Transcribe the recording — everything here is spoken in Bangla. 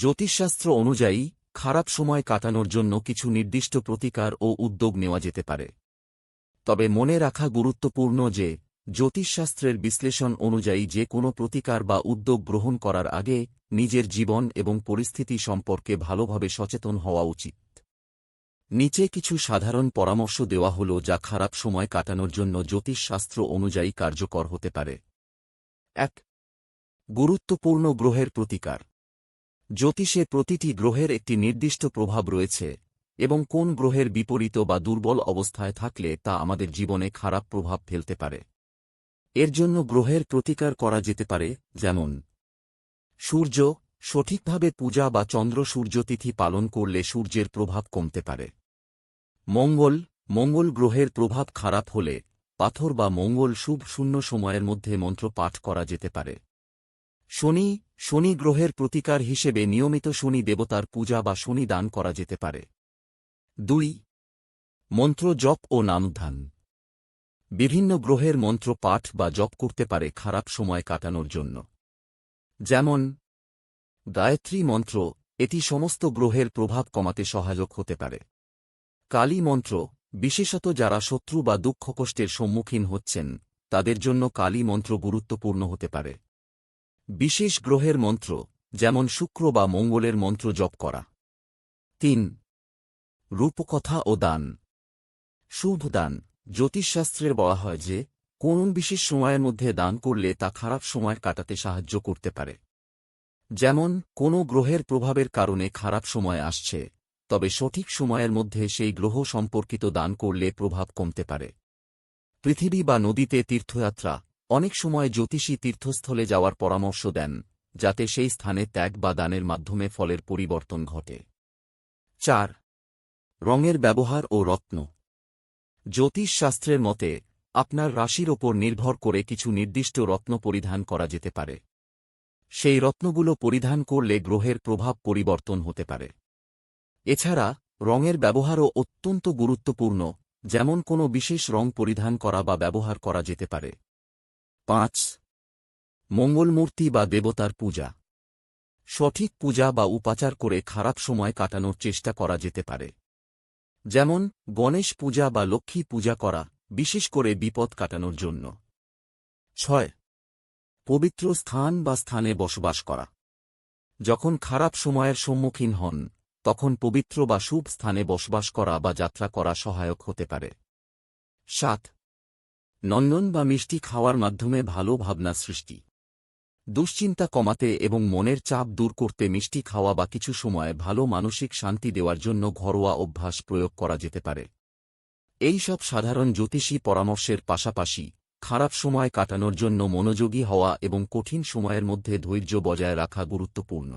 জ্যোতিষশাস্ত্র অনুযায়ী, খারাপ সময় কাটানোর জন্য কিছু নির্দিষ্ট প্রতিকার ও উদ্যোগ নেওয়া যেতে পারে। তবে মনে রাখা গুরুত্বপূর্ণ যে, জ্যোতিষশাস্ত্রের বিশ্লেষণ অনুযায়ী যে কোনো প্রতিকার বা উদ্যোগ গ্রহণ করার আগে নিজের জীবন এবং পরিস্থিতি সম্পর্কে ভালোভাবে সচেতন হওয়া উচিত। নিচে কিছু সাধারণ পরামর্শ দেওয়া হল যা খারাপ সময় কাটানোর জন্য জ্যোতিষশাস্ত্র অনুযায়ী কার্যকর হতে পারে। এক, গুরুত্বপূর্ণ গ্রহের প্রতিকার। জ্যোতিষে প্রতিটি গ্রহের একটি নির্দিষ্ট প্রভাব রয়েছে, এবং কোন গ্রহের বিপরীত বা দুর্বল অবস্থায় থাকলে তা আমাদের জীবনে খারাপ প্রভাব ফেলতে পারে। এর জন্য গ্রহের প্রতিকার করা যেতে পারে, যেমন, সূর্য সঠিকভাবে পূজা বা চন্দ্র সূর্য তিথি পালন করলে সূর্যের প্রভাব কমতে পারে। মঙ্গল মঙ্গল গ্রহের প্রভাব খারাপ হলে পাথর বা মঙ্গল শুভ শূন্য সময়ের মধ্যে মন্ত্র পাঠ করা যেতে পারে। শনি শনি গ্রহের প্রতিকার হিসেবে নিয়মিত শনি দেবতার পূজা বা শনি দান করা যেতে পারে। দুই, মন্ত্র জপ ও নামধান বিভিন্ন গ্রহের মন্ত্র পাঠ বা জপ করতে পারে খারাপ সময় কাটানোর জন্য। যেমন, গায়ত্রী মন্ত্র, এটি সমস্ত গ্রহের প্রভাব কমাতে সহায়ক হতে পারে। কালী মন্ত্র, বিশেষত যারা শত্রু বা দুঃখ কষ্টের সম্মুখীন হচ্ছেন, তাদের জন্য কালী মন্ত্র গুরুত্বপূর্ণ হতে পারে। বিশেষ গ্রহের মন্ত্র, যেমন শুক্র বা মঙ্গলের মন্ত্র জপ করা। তিন, রূপকথা ও দান। শুভ দান জ্যোতিষশাস্ত্রের বলা হয় যে, কোন বিশেষ সময়ের মধ্যে দান করলে তা খারাপ সময় কাটাতে সাহায্য করতে পারে। যেমন, কোনো গ্রহের প্রভাবের কারণে খারাপ সময় আসছে, তবে সঠিক সময়ের মধ্যে সেই গ্রহ সম্পর্কিত দান করলে প্রভাব কমতে পারে। পৃথিবী বা নদীতে তীর্থযাত্রা অনেক সময় জ্যোতিষী তীর্থস্থলে যাওয়ার পরামর্শ দেন, যাতে সেই স্থানে ত্যাগ বা দানের মাধ্যমে ফলের পরিবর্তন ঘটে। চার, রঙের ব্যবহার ও রত্ন। জ্যোতিষশাস্ত্রের মতে, আপনার রাশির ওপর নির্ভর করে কিছু নির্দিষ্ট রত্ন পরিধান করা যেতে পারে। সেই রত্নগুলো পরিধান করলে গ্রহের প্রভাব পরিবর্তন হতে পারে। এছাড়া, রঙের ব্যবহারও অত্যন্ত গুরুত্বপূর্ণ, যেমন কোনো বিশেষ রং পরিধান করা বা ব্যবহার করা যেতে পারে। পাঁচ। মঙ্গলমূর্তি বা দেবতার পূজা। সঠিক পূজা বা উপাচার করে খারাপ সময় কাটানোর চেষ্টা করা যেতে পারে। যেমন, গণেশ পূজা বা লক্ষ্মী পূজা করা, বিশেষ করে বিপদ কাটানোর জন্য। ছয়। পবিত্র স্থান বা স্থানে বসবাস করা। যখন খারাপ সময়ের সম্মুখীন হন, তখন পবিত্র বা শুভ স্থানে বসবাস করা বা যাত্রা করা সহায়ক হতে পারে। সাত। নন্দন বা মিষ্টি খাওয়ার মাধ্যমে ভালো ভাবনা সৃষ্টি। দুশ্চিন্তা কমাতে এবং মনের চাপ দূর করতে মিষ্টি খাওয়া বা কিছু সময় ভালো মানসিক শান্তি দেওয়ার জন্য ঘরোয়া অভ্যাস প্রয়োগ করা যেতে পারে। এই সব সাধারণ জ্যোতিষী পরামর্শের পাশাপাশি খারাপ সময় কাটানোর জন্য মনোযোগী হওয়া এবং কঠিন সময়ের মধ্যে ধৈর্য বজায় রাখা গুরুত্বপূর্ণ।